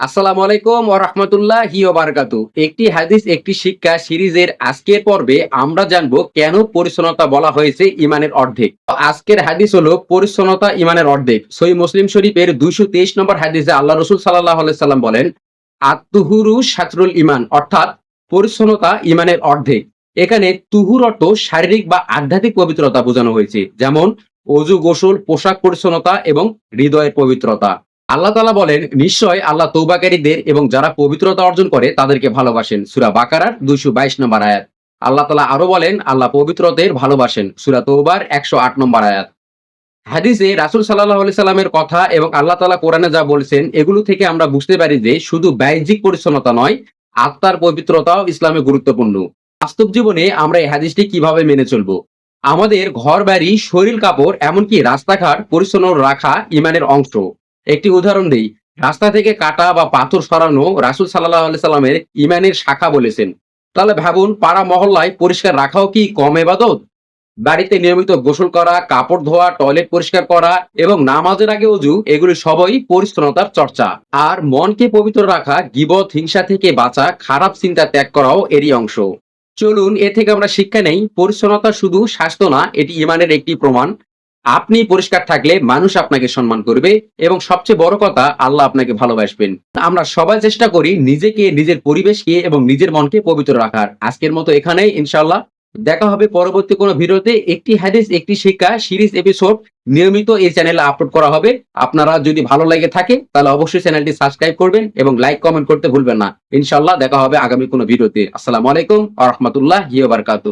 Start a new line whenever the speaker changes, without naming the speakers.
আসসালামু আলাইকুম ও রহমতুল্লাহ বারাকাতু একটি হাদিস, একটি শিক্ষা সিরিজের আজকের পর্বে আমরা জানব কেন পরিচ্ছন্নতা বলা হয়েছে ইমানের অর্ধেক। আজকের হাদিস হলো পরিচ্ছন্নতা ইমানের অর্ধেক। সই মুসলিম শরীফের দুইশো তেইশ নম্বর হাদিসে আল্লাহ রসুল সাল্লাহ সাল্লাম বলেন আত্মহুরু সাতরুল ইমান অর্থাৎ পরিচ্ছন্নতা ইমানের অর্ধেক। এখানে তুহুর অর্থ শারীরিক বা আধ্যাত্মিক পবিত্রতা বোঝানো হয়েছে। যেমন অজু গোসল পোশাক পরিচ্ছন্নতা এবং হৃদয়ের পবিত্রতা। আল্লাহ তালা বলেন, নিশ্চয় আল্লাহ তৌবাকারীদের এবং যারা পবিত্রতা অর্জন করে তাদেরকে ভালোবাসেন। সুরা বাকারার দুইশো বাইশ নম্বর আয়াত। আল্লাহ তালা আরও বলেন, আল্লাহ পবিত্রদের ভালোবাসেন। সুরা তৌবার একশো আট নম্বর আয়াত। হাদিসে রাসুল সাল্লাহ সাল্লামের কথা এবং আল্লাহ তালা কোরআনে যা বলছেন, এগুলো থেকে আমরা বুঝতে পারি যে শুধু বাহ্যিক পরিচ্ছন্নতা নয়, আত্মার পবিত্রতাও ইসলামে গুরুত্বপূর্ণ। বাস্তব জীবনে আমরা এই হাদিসটি কীভাবে মেনে চলবো? আমাদের ঘর বাড়ি শরীর কাপড় এমনকি রাস্তাঘাট পরিচ্ছন্ন রাখা ইমানের অংশ। একটি উদাহরণ দিই। রাস্তা থেকে কাটা বা পাথর সরানো রাসুল সাল্লাহ সাল্লামের ইমানের শাখা বলেছেন। তাহলে ভাবুন, পাড়া মহল্লায় পরিষ্কার রাখাও কি কম এবাদত? বাড়িতে নিয়মিত গোসল করা, কাপড় ধোয়া, টয়লেট পরিষ্কার করা এবং নামাজের আগে অজু এগুলি সবই পরিচ্ছন্নতার চর্চা। আর মনকে পবিত্র রাখা, গিবত, হিংসা থেকে বাঁচা, খারাপ চিন্তা ত্যাগ করাও এরই অংশ। চলুন, এ থেকে আমরা শিক্ষা নেই। পরিচ্ছন্নতা শুধু স্বাস্থ্য না, এটি ইমানের একটি প্রমাণ। আপনি পরিষ্কার থাকলে মানুষ আপনাকে সম্মান করবে এবং সবচেয়ে বড় কথা, আল্লাহ আপনাকে ভালোবাসবেন। আমরা সবাই চেষ্টা করি নিজেকে, নিজের পরিবেশকে এবং নিজের মনকে পবিত্র রাখার। আজকের মতো এখানেই ইনশাল্লাহ দেখা হবে পরবর্তী কোনো ভিডিওতে। একটি হাদিস, একটি শিক্ষা, সিরিজ এপিসোড নিয়মিত এই চ্যানেলে আপলোড করা হবে। আপনারা যদি ভালো লাগে থাকে, তাহলে অবশ্যই চ্যানেলটি সাবস্ক্রাইব করবেন এবং লাইক কমেন্ট করতে ভুলবেন না। ইনশাল্লাহ দেখা হবে আগামী কোনো ভিডিওতে। আসসালামু আলাইকুম আ রহমতুল্লাহ বারকাতু